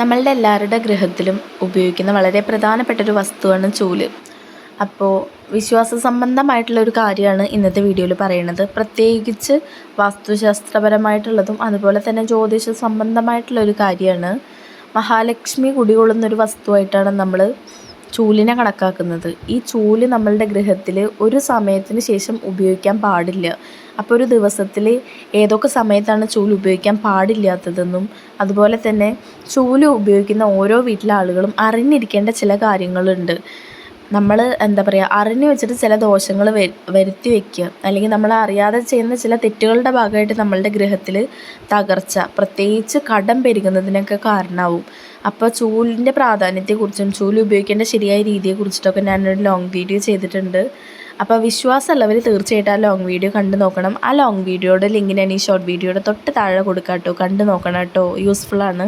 നമ്മളുടെ എല്ലാവരുടെ ഗൃഹത്തിലും ഉപയോഗിക്കുന്ന വളരെ പ്രധാനപ്പെട്ട ഒരു വസ്തുവാണ് ചൂൽ. അപ്പോൾ വിശ്വാസ സംബന്ധമായിട്ടുള്ള ഒരു കാര്യമാണ് ഇന്നത്തെ വീഡിയോയിൽ പറയുന്നത്. പ്രത്യേകിച്ച് വാസ്തുശാസ്ത്രപരമായിട്ടുള്ളതും അതുപോലെ തന്നെ ജ്യോതിഷ സംബന്ധമായിട്ടുള്ള ഒരു കാര്യമാണ്. മഹാലക്ഷ്മി കുടികൊള്ളുന്ന ഒരു വസ്തുവായിട്ടാണ് നമ്മൾ ചൂലിനെ കണക്കാക്കുന്നത്. ഈ ചൂൽ നമ്മളുടെ ഗൃഹത്തിൽ ഒരു സമയത്തിന് ശേഷം ഉപയോഗിക്കാൻ പാടില്ല. അപ്പോൾ ഒരു ദിവസത്തിൽ ഏതൊക്കെ സമയത്താണ് ചൂൽ ഉപയോഗിക്കാൻ പാടില്ലാത്തതെന്നും അതുപോലെ തന്നെ ചൂൽ ഉപയോഗിക്കുന്ന ഓരോ വീട്ടിലെ ആളുകളും അറിഞ്ഞിരിക്കേണ്ട ചില കാര്യങ്ങളുണ്ട്. നമ്മൾ എന്താ പറയുക അറിഞ്ഞു വെച്ചിട്ട് ചില ദോഷങ്ങൾ വരുത്തി വെക്കുക. അല്ലെങ്കിൽ നമ്മൾ അറിയാതെ ചെയ്യുന്ന ചില തെറ്റുകളുടെ ഭാഗമായിട്ട് നമ്മളുടെ ഗൃഹത്തിൽ തകർച്ച പ്രത്യേകിച്ച് കടം പെരുകുന്നതിനൊക്കെ കാരണമാവും അപ്പോൾ ചൂലിന്റെ പ്രാധാന്യത്തെക്കുറിച്ചും ചൂൽ ഉപയോഗിക്കേണ്ട ശരിയായ രീതിയെക്കുറിച്ചിട്ടൊക്കെ ഞാനൊരു ലോങ് വീഡിയോ ചെയ്തിട്ടുണ്ട്. അപ്പോൾ വിശ്വാസമുള്ളവർ തീർച്ചയായിട്ടും ആ ലോങ് വീഡിയോ കണ്ടു നോക്കണം. ആ ലോങ് വീഡിയോയുടെ ലിങ്ക് ഞാൻ ഈ ഷോർട്ട് വീഡിയോയുടെ തൊട്ട് താഴെ കൊടുക്കാം കേട്ടോ കണ്ടു നോക്കണം കേട്ടോ. യൂസ്ഫുള്ളാണ്